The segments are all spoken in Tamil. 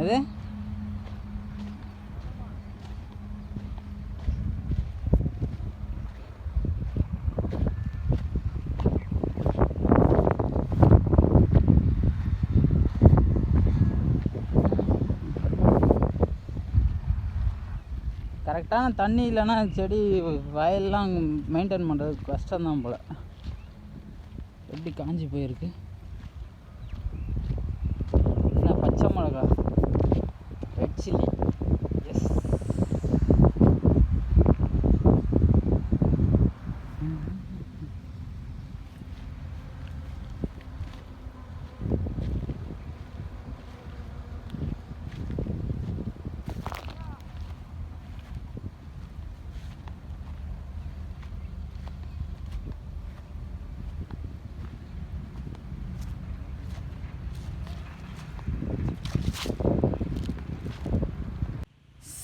அது? கரெக்டான தண்ணி இல்லைன்னா செடி வயல்லாம் மெயின்டைன் பண்ணுறது கஷ்டம்தான் போல். எப்படி காஞ்சி போயிருக்கு? என்ன பச்சை மிளகா? читатели.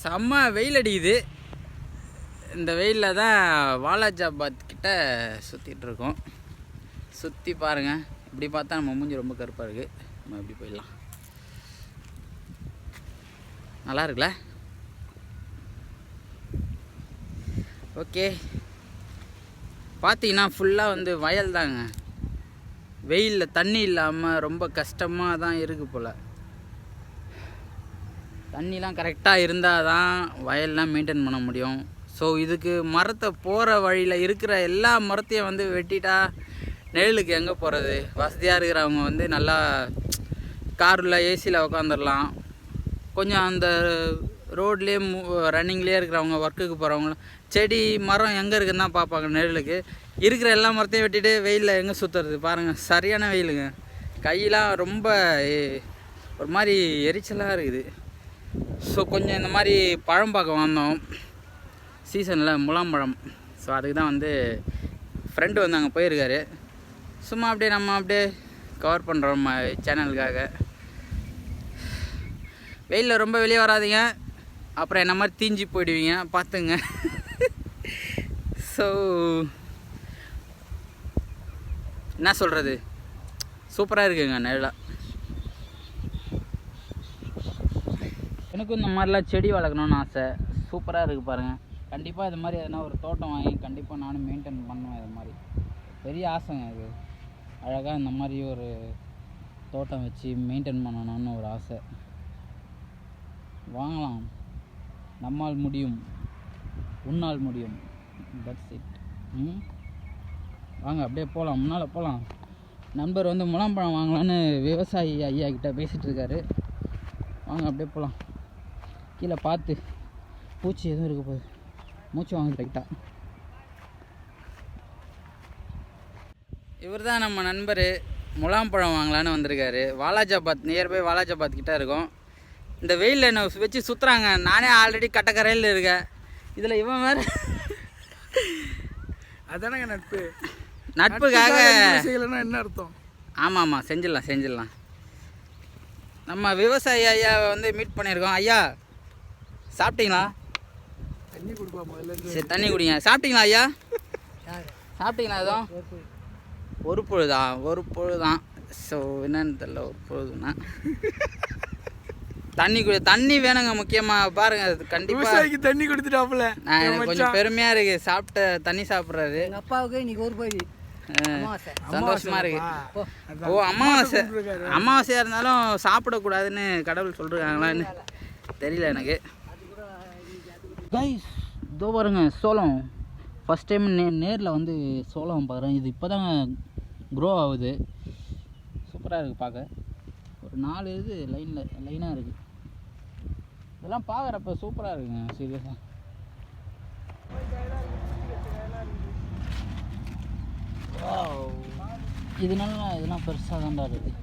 செம்ம வெயில் அடிக்குது. இந்த வெயிலில் தான் வாலாஜாபாத் கிட்ட சுற்றிட்டுருக்கோம் சுற்றி பாருங்கள் இப்படி பார்த்தா நம்ம மூஞ்சி ரொம்ப கருப்பாக இருக்குது நம்ம இப்படி போயிடலாம். நல்லா இருக்குல்ல? ஓகே. பார்த்தீங்கன்னா ஃபுல்லாக வந்து வயல் தாங்க வெயிலில் தண்ணி இல்லாமல் ரொம்ப கஷ்டமாக தான் இருக்குது போல். தண்ணிலாம் கரெக்டாக இருந்தால் தான் வயல்லாம் மெயின்டைன் பண்ண முடியும். ஸோ இதுக்கு மரத்தை போகிற வழியில் இருக்கிற எல்லா மரத்தையும் வந்து வெட்டிட்டா நெழலுக்கு எங்கே போகிறது வசதியாக இருக்கிறவங்க வந்து நல்லா காரில் ஏசியில் உக்காந்துடலாம் கொஞ்சம் அந்த ரோட்லேயே ரன்னிங்லேயே இருக்கிறவங்க ஒர்க்குக்கு போகிறவங்களும் செடி மரம் எங்கே இருக்குன்னு தான் பார்ப்பாங்க நெழலுக்கு இருக்கிற எல்லா மரத்தையும் வெட்டிட்டு வெயிலில் எங்கே சுற்றுறது பாருங்கள் சரியான வெயிலுங்க. கையெல்லாம் ரொம்ப ஒரு மாதிரி எரிச்சலாக இருக்குது. ஸோ கொஞ்சம் இந்த மாதிரி பழம் பார்க்க வந்தோம். சீசனில் முலாம்பழம் ஸோ அதுக்கு தான் வந்து ஃப்ரெண்டு வந்து அங்கே போயிருக்காரு. சும்மா அப்படியே நம்ம அப்படியே கவர் பண்ணுறோம் சேனலுக்காக வெயிலில் ரொம்ப வெளியே வராதிங்க. அப்புறம் என்ன மாதிரி தீஞ்சு போயிடுவீங்க பார்த்துங்க. ஸோ என்ன சொல்கிறது சூப்பராக இருக்குங்க நிழலாக எனக்கும் இந்த மாதிரிலாம் செடி வளர்க்கணும்னு ஆசை. சூப்பராக இருக்குது பாருங்கள் கண்டிப்பாக இது மாதிரி எதனா ஒரு தோட்டம் வாங்கி கண்டிப்பாக நானும் மெயின்டைன் பண்ணுவேன் இது மாதிரி. பெரிய ஆசைங்க இது அழகாக இந்த மாதிரி ஒரு தோட்டம் வச்சு மெயின்டைன் பண்ணணும்னு ஒரு ஆசை. வாங்கலாம். நம்மால் முடியும். உன்னால் முடியும். தட்ஸ் இட் ம்? வாங்க அப்படியே போகலாம் முன்னால் போகலாம் நண்பர் வந்து முலாம்பழம் வாங்கலான்னு விவசாயி ஐயா கிட்டே பேசிகிட்டு இருக்காரு. வாங்க அப்படியே போகலாம் கீழே பார்த்து பூச்சி எதுவும் இருக்க போகுது. மூச்சு வாங்க ரைட்டாக இவர் தான் நம்ம நண்பர். முலாம்பழம் வாங்கலான்னு வந்திருக்காரு. வாலாஜாபாத் நியர்பை வாலாஜாபாத் கிட்ட இருக்கோம். இந்த வெயிலில் என்ன வச்சு சுற்றுறாங்க நானே ஆல்ரெடி கட்டக்கரையில் இருக்கேன். இதில் இவன் வேறு. அதானங்க நட்பு. நட்புக்காக செய்யலைன்னா என்ன அர்த்தம்? ஆமாம் ஆமாம் செஞ்சிடலாம் செஞ்சிடலாம். நம்ம விவசாயி ஐயாவை வந்து மீட் பண்ணியிருக்கோம். ஐயா சாப்பிட்டீங்களா? தண்ணி கொடுப்பா முதல்ல. இருந்து. சரி தண்ணி குடிங்க. சாப்பிட்டீங்களா ஐயா? சாப்பிட்டீங்களா எதுவும் ஒரு பொழுதா? ஒரு பொழுதான் ஸோ என்னன்னு தெரியல ஒரு பொழுதுனா தண்ணி குடி தண்ணி வேணுங்க முக்கியமாக பாருங்க கண்டிப்பாக தண்ணி கொடுத்துட்டாப்புல. நான் எனக்கு கொஞ்சம் பெருமையாக இருக்கு. சாப்பிட்ட தண்ணி சாப்பிட்றாரு. அப்பாவுக்கு இன்னைக்கு ஒரு பகுதி. சந்தோஷமா இருக்கு. ஓ அமாவாசை. அமாவாசையாக இருந்தாலும் சாப்பிடக்கூடாதுன்னு கடவுள் சொல்லிருக்காங்களான்னு தெரியல எனக்கு. கைஸ் இதோ பாருங்க சோளம். ஃபஸ்ட் டைம் நே நேரில் வந்து சோளம் பார்க்குறேன் இது இப்போ தான் க்ரோ ஆகுது சூப்பராக இருக்குது பார்க்க ஒரு நாலு இது லைனில் லைனாக இருக்குது இதெல்லாம் பார்க்குறப்ப சூப்பராக இருக்குங்க சீரியஸாக இதனால இதெல்லாம் பெருசாக தான்டா இருக்குது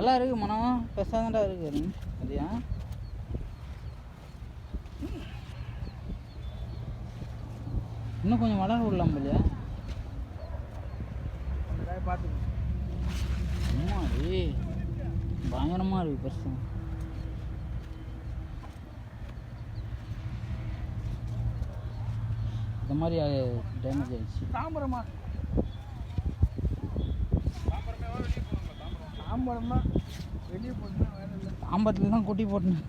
நல்லா இருக்கு மனம் பெருசாக இருக்கு சரியா இன்னும் கொஞ்சம் வளர விடலாம் இல்லையா பார்த்துக்கணும் அம்மா ஏய் பயங்கரமாக இருக்கு பெருசு. இந்த மாதிரி டேமேஜ் ஆயிடுச்சு. தாம்பரமா தாம்பரமாக வெளியே போட்டுனா வேலை இல்லை. தாம்பத்தில் தான் கொட்டி போட்டேன்